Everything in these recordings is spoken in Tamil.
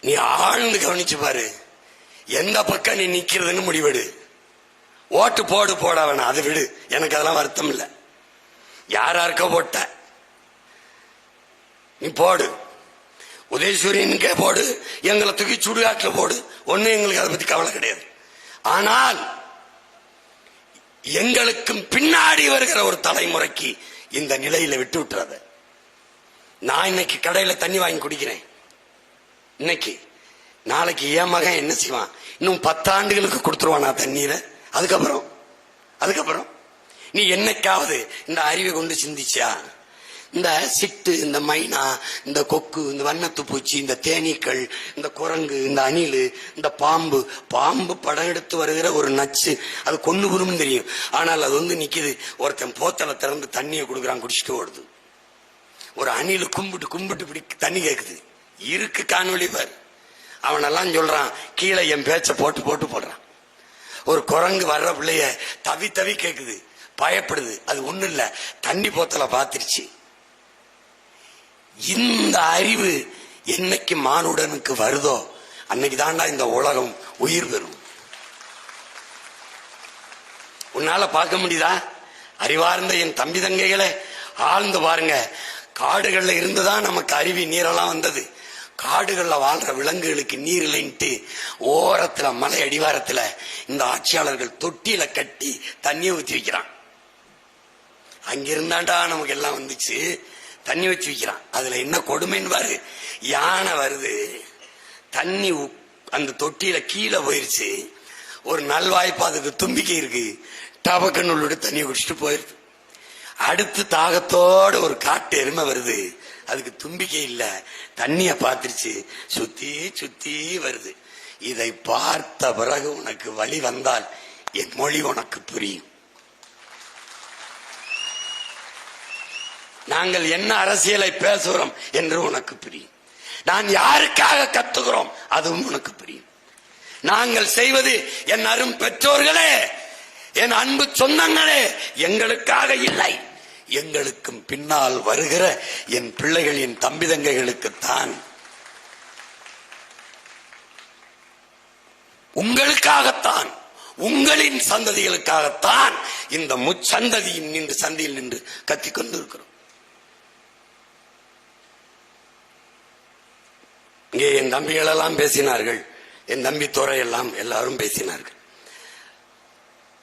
நீ ஆழ்ந்து கவனிச்சு பாரு. எந்த பக்கம் நீ நிக்கிறதுன்னு முடிவெடு. ஓட்டு போடு போட வேணாம். அதை விடு. எனக்கு அதெல்லாம் வருத்தம் இல்லை. யார் யாருக்கோ போட்ட. நீ போடு. உதயசூரியனுக்கே போடு. எங்களை தூக்கி சுடுகாட்டில் போடு. ஒன்றும் எங்களுக்கு அதை பத்தி கவலை கிடையாது. ஆனால் எங்களுக்கும் பின்னாடி வருகிற ஒரு தலைமுறைக்கு இந்த நிலையில விட்டு விட்டுறத. நான் இன்னைக்கு கடையில தண்ணி வாங்கி குடிக்கிறேன். இன்னைக்கு நாளைக்கு என் மகன் என்ன செய்வான்? இன்னும் பத்தாண்டுகளுக்கு கொடுத்துருவானா தண்ணீரை? அதுக்கப்புறம்? அதுக்கப்புறம்? நீ என்னைக்காவது இந்த அறிவை கொண்டு சிந்திச்சா இந்த சிட்டு இந்த மைனா இந்த கொக்கு இந்த வண்ணத்து பூச்சி இந்த தேனீக்கள் இந்த குரங்கு இந்த அணில் இந்த பாம்பு பாம்பு படம் எடுத்து வருகிற ஒரு நச்சு அது கொண்டு வரும்னு தெரியும். ஆனால் அது வந்து நிக்குது. ஒருத்தன் போத்தலை திறந்து தண்ணியை கொடுக்குறான் குடிச்சிட்டு ஓடுது. ஒரு அணில் கும்பிட்டு கும்பிட்டு இப்படி தண்ணி கேட்குது இருக்கு காணொலி பாரு. அவனெல்லாம் சொல்றான் கீழே என் பேச்ச போட்டு போட்டு போடுறான். ஒரு குரங்கு வர்ற பிள்ளைய தவி தவி கேக்குது. பயப்படுது. அது ஒண்ணு இல்ல. தண்ணி போத்தல பாத்துருச்சு இந்த அறிவு என்னைக்கு மானுடனுக்கு வருதோ அன்னைக்கு தாண்டா இந்த உலகம் உயிர் பெறும். உன்னால பார்க்க முடியுதா? அறிவார்ந்த என் தம்பி தங்கைகளை ஆழ்ந்து பாருங்க. காடுகள்ல இருந்துதான் நமக்கு அருவி நீரெல்லாம் வந்தது. காடுகளில் வாழ்ற விலங்குகளுக்கு நீர் இல்லைன்ட்டு ஓரத்தில் மலை அடிவாரத்தில் இந்த ஆட்சியாளர்கள் தொட்டியில கட்டி தண்ணியை ஊற்றி வைக்கிறான். அங்கிருந்தாண்டா நமக்கு எல்லாம் வந்துச்சு. தண்ணி வச்சு வைக்கிறான். அதுல என்ன கொடுமைன்னு பாரு யானை வருது. தண்ணி அந்த தொட்டியில கீழே போயிருச்சு. ஒரு நல்வாய்ப்பு அதுக்கு தும்பிக்கை இருக்கு. டபக்குன்னு உள்ளோட தண்ணி குடிச்சிட்டு போயிருது. அடுத்து தாகத்தோட ஒரு காட்டு எருமை வருது. அதுக்கு தும்பிக்கை இல்லை. தண்ணிய பார்த்துருச்சு. சுத்தி சுத்தி வருது. இதை பார்த்த பிறகு உனக்கு வழி வந்தால் என் மொழி உனக்கு புரியும். நாங்கள் என்ன அரசியலை பேசுகிறோம் என்று உனக்கு புரியும். நான் யாருக்காக கத்துகிறோம் அதுவும் உனக்கு புரியும். நாங்கள் செய்வது என் அரும் பெற்றோர்களே என் அன்பு சொந்தங்களே எங்களுக்காக இல்லை. எங்களுக்கும் பின்னால் வருகிற என் பிள்ளைகள் என் தம்பி தங்கைகளுக்குத்தான் உங்களுக்காகத்தான் உங்களின் சந்ததிகளுக்காகத்தான் இந்த முச்சந்ததியின் நின்று சந்தியில் நின்று கத்திக் கொண்டிருக்கிறோம். இங்கே என் தம்பிகள் எல்லாம் பேசினார்கள் என் தம்பி துறை எல்லாம் எல்லாரும் பேசினார்கள்.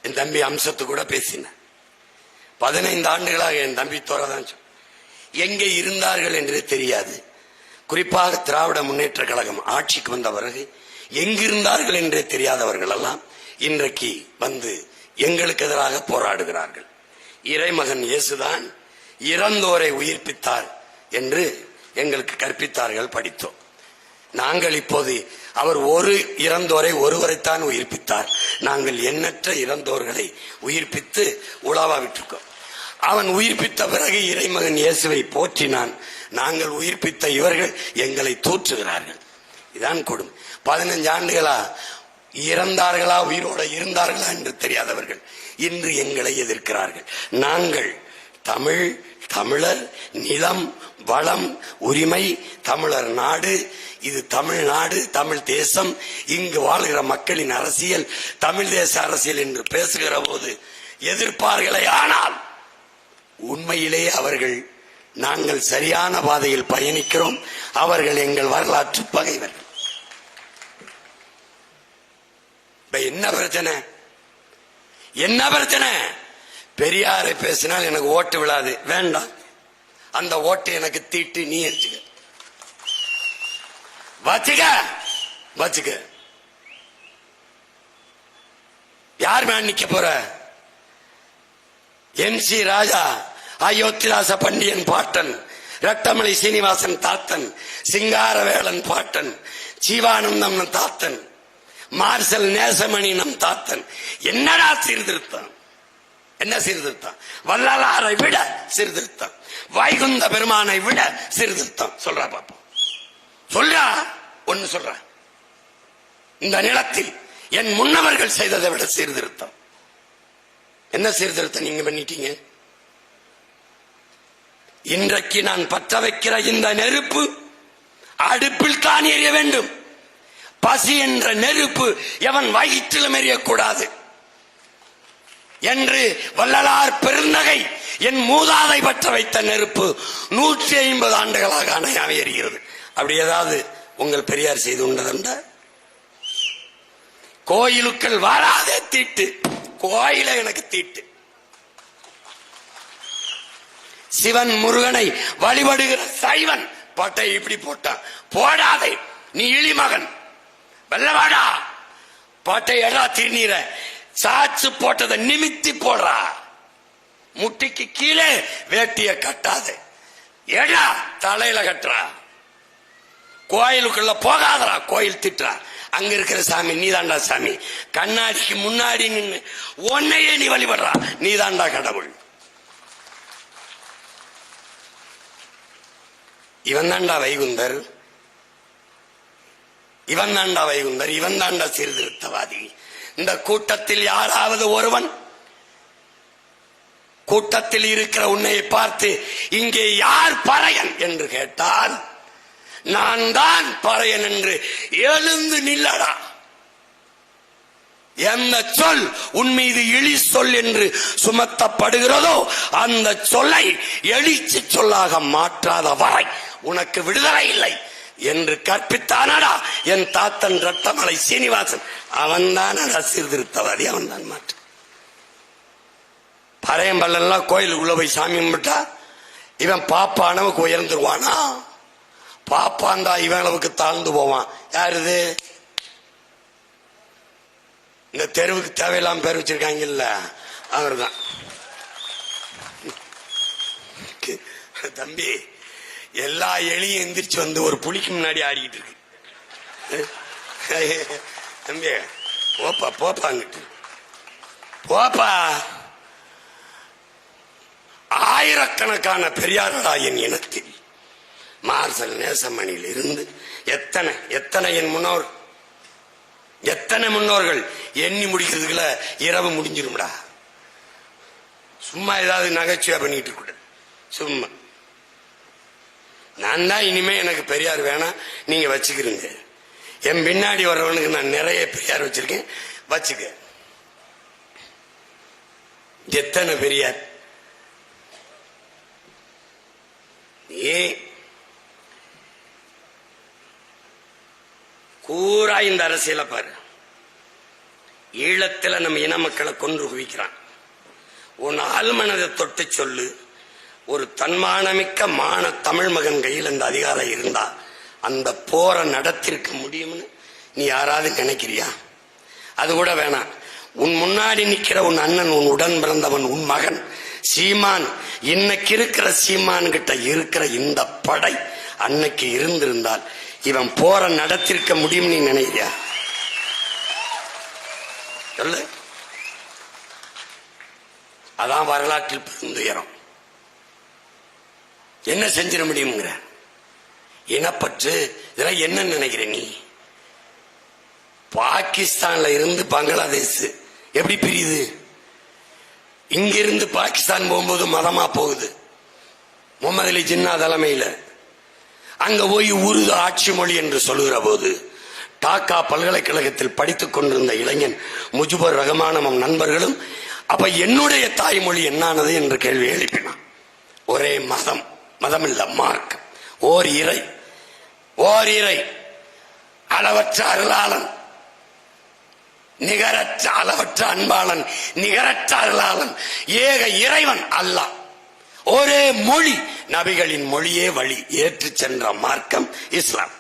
என் தம்பி அம்சத்து கூட பேசினார். பதினைந்து ஆண்டுகளாக என் தம்பி தோறதான் எங்கே இருந்தார்கள் என்றே தெரியாது. குறிப்பாக திராவிட முன்னேற்ற கழகம் ஆட்சிக்கு வந்த பிறகு எங்கிருந்தார்கள் என்றே தெரியாதவர்கள் எல்லாம் இன்றைக்கு வந்து எங்களுக்கு எதிராக போராடுகிறார்கள். இறைமகன் இயேசுதான் இறந்தோரை உயிர்ப்பித்தார் என்று எங்களுக்கு கற்பித்தார்கள் படித்தோம். நாங்கள் இப்போது அவர் ஒரு இறந்தோரை ஒருவரைத்தான் உயிர்ப்பித்தார். நாங்கள் எண்ணற்ற இறந்தோர்களை உயிர்ப்பித்து உலாவா விட்டிருக்கோம். அவன் உயிர்ப்பித்த பிறகு இறைமகன் இயேசுவை போற்றினான். நாங்கள் உயிர்ப்பித்த இவர்கள் எங்களை தூற்றுகிறார்கள். இதான் கொடுமை. பதினஞ்சு ஆண்டுகளா இறந்தார்களா உயிரோட இருந்தார்களா என்று தெரியாதவர்கள் இன்று எங்களை எதிர்க்கிறார்கள். நாங்கள் தமிழ் தமிழர் நிலம் வளம் உரிமை தமிழர் நாடு. இது தமிழ்நாடு தமிழ் தேசம். இங்கு வாழ்கிற மக்களின் அரசியல் தமிழ் தேச அரசியல் என்று பேசுகிற போது எதிர்ப்பார்களே. ஆனால் உண்மையிலே அவர்கள் நாங்கள் சரியான பாதையில் பயணிக்கிறோம். அவர்கள் எங்கள் வரலாற்று பகைவர்கள். இப்ப என்ன பிரச்சனை? என்ன பிரச்சனை? பெரியாரை பேசினால் எனக்கு ஓட்டு விழாது. வேண்டாம். அந்த ஓட்டு எனக்கு தீட்டு நீ வச்சுக்க வச்சுக்க. வச்சுக்க. யார் மேல் நிக்க போற? எம் சி ராஜா அயோத்திராச பண்டியன் பாட்டன் ரட்டமலை சீனிவாசன் தாத்தன் சிங்காரவேளன் பாட்டன் ஜீவானந்தம் நம் தாத்தன் மார்சல் நேசமணி நம் தாத்தன். என்னடா சீர்திருத்தம்? என்ன சீர்திருத்தம்? வள்ளலாரை விட சீர்திருத்தம். வைகுந்த பெருமானை விட சீர்திருத்தம். சொல்றா பாப்போம் சொல்றா ஒன்னு சொல்ற. இந்த நிலத்தில் என் முன்னவர்கள் செய்ததை விட சீர்திருத்தம். என்ன சீர்திருத்தம் நீங்க பண்ணிட்டீங்க? இன்றைக்கு நான் பற்ற வைக்கிற இந்த நெருப்பு அடுப்பில் தான் எரிய வேண்டும். பசி என்ற நெருப்பு எவன் வயிற்றிலும் எறியக்கூடாது என்று வள்ளலார் பெருந்தகை என் மூதாதை பற்ற வைத்த நெருப்பு நூற்றி ஐம்பது ஆண்டுகளாக அணையாக எரிகிறது அப்படி ஏதாவது உங்கள் பெரியார் செய்து உண்டதுண்டா கோயிலுக்கள் வராதே தீட்டு. கோயில எனக்கு தீட்டு. சிவன் முருகனை வழிபடுகிற சைவன் பாட்டை இப்படி போட்டான் போடாதே நீ இழிமகன். வெள்ளவாடா பாட்டை எடா திருநீரை. சாச்சு போட்டதை நிமித்தி போடுறா. முட்டிக்கு கீழே வேட்டிய கட்டாது. எடா தலையில கட்டுறா. கோயிலுக்குள்ள போகாதடா கோயில் திட்டுறா. அங்க இருக்கிற சாமி நீதாண்டா சாமி. கண்ணாடிக்கு முன்னாடி நின்னு உன்னையே நீ வழிபடுறா. நீதாண்டா கடவுள். இவன் தாண்டா வைகுந்தர். இவன் தாண்டா வைகுந்தர். இவன் தாண்டா சீர்திருத்தவாதி. இந்த கூட்டத்தில் யாராவது ஒருவன் கூட்டத்தில் இருக்கிற உன்னை பார்த்து இங்கே யார் பறையன்? என்று கேட்டால் நான் தான் பறையன் என்று எழுந்து நில்லடா. எந்த சொல் உன் மீது இழி சொல் என்று சுமத்தப்படுகிறதோ அந்த சொல்லை எழுச்சி சொல்லாக மாற்றாத வரை உனக்கு விடுதலை இல்லை. என்று கற்பித்தானடா. என் தாத்தன் ரத்தமலை சீனிவாசன். அவன்தான் சீர்திருத்தவாதி அவன்தான் மாற்று. பறையம்பல்லாம் கோயிலுக்குள்ள போய் சாமி கும்பிட்டா இவன் பாப்பா அளவுக்கு உயர்ந்துருவானா? பாப்பாந்தா இவன் அளவுக்கு தாழ்ந்து போவான். யார் இது? இந்த தெருவுக்கு தேவையில்லாம பேர் வச்சிருக்காங்கல்ல அவர்தான். தம்பி எல்லா எலியும் எந்திரிச்சு வந்து ஒரு புலிக்கு முன்னாடி ஆடிக்கிட்டு இருக்கு. தம்பி போப்பா போப்பா அங்கிட்டு. போப்பா ஆயிரக்கணக்கான பெரியாரடா என் இனத்தில். மார்சல் நேசமணியில் இருந்து எத்தனை எத்தனை என் முன்னோர்? எத்தனை முன்னோர்கள் எண்ணி முடிக்கிறதுக்குள்ள இரவு முடிஞ்சிரும்டா. சும்மா ஏதாவது நகைச்சுவை பண்ணிட்டு இருக்க சும்மா. நான் தான் இனிமே எனக்கு பெரியார் வேணாம். நீங்க வச்சுக்கிறீங்க என் பின்னாடி வர்றவனுக்கு நான் நிறைய பெரியார் வச்சிருக்கேன். வச்சுக்க. எத்தனை பெரியார்? நீ கூறா இந்த அரசியலை பாரு. ஈழத்துல நம்ம இன மக்களை கொன்று குவிக்கிறான். உன் ஆழ்மனதை தொட்டு சொல்லு. ஒரு தன்மானமிக்க மான தமிழ் மகன் கையில் அந்த அதிகாரம் இருந்தா அந்த போரை நடத்திருக்க முடியும்னு நீ யாராவது நினைக்கிறியா? அது கூட வேணாம். உன் முன்னாடி நிக்கிற உன் அண்ணன் உன் உடன் பிறந்தவன் உன் மகன் சீமான் இன்னைக்கு இருக்கிற சீமான் கிட்ட இருக்கிற இந்த படை அன்னைக்கு இருந்திருந்தால் இவன் போற நடத்திருக்க முடியும் நீ நினைக்கிறியா? சொல்லு. அதான் வரலாற்றில் பிறந்துயரம் என்ன செஞ்சிட முடியுங்கிற இனப்பற்று இதெல்லாம் என்ன நினைக்கிற நீ? பாகிஸ்தான்ல இருந்து பங்களாதேஷ். எப்படி பிரியுது? இங்கிருந்து பாகிஸ்தான் போகும்போது மதமா போகுது. முகமது அலி ஜின்னா தலைமையில. அங்க போய் உருது ஆட்சி மொழி என்று சொல்லுகிற போது டாக்கா பல்கலைக்கழகத்தில் படித்துக் கொண்டிருந்த இளைஞன் முஜிபுர் ரஹமானமும் நண்பர்களும் அப்ப என்னுடைய தாய்மொழி என்னானது? என்று கேள்வி எழுப்பினான். ஒரே மதம். மதம் இல்ல மார்க் ஓர் இறை ஓர் இறை அளவற்ற அருளாளன். நிகரற்ற அளவற்ற அன்பாளன் நிகரற்ற அருளாளன். ஏக இறைவன் அல்லாஹ் ஒரே மொழி நபிகளின் மொழியே வழி. ஏற்று சென்ற மார்க்கம் இஸ்லாம்.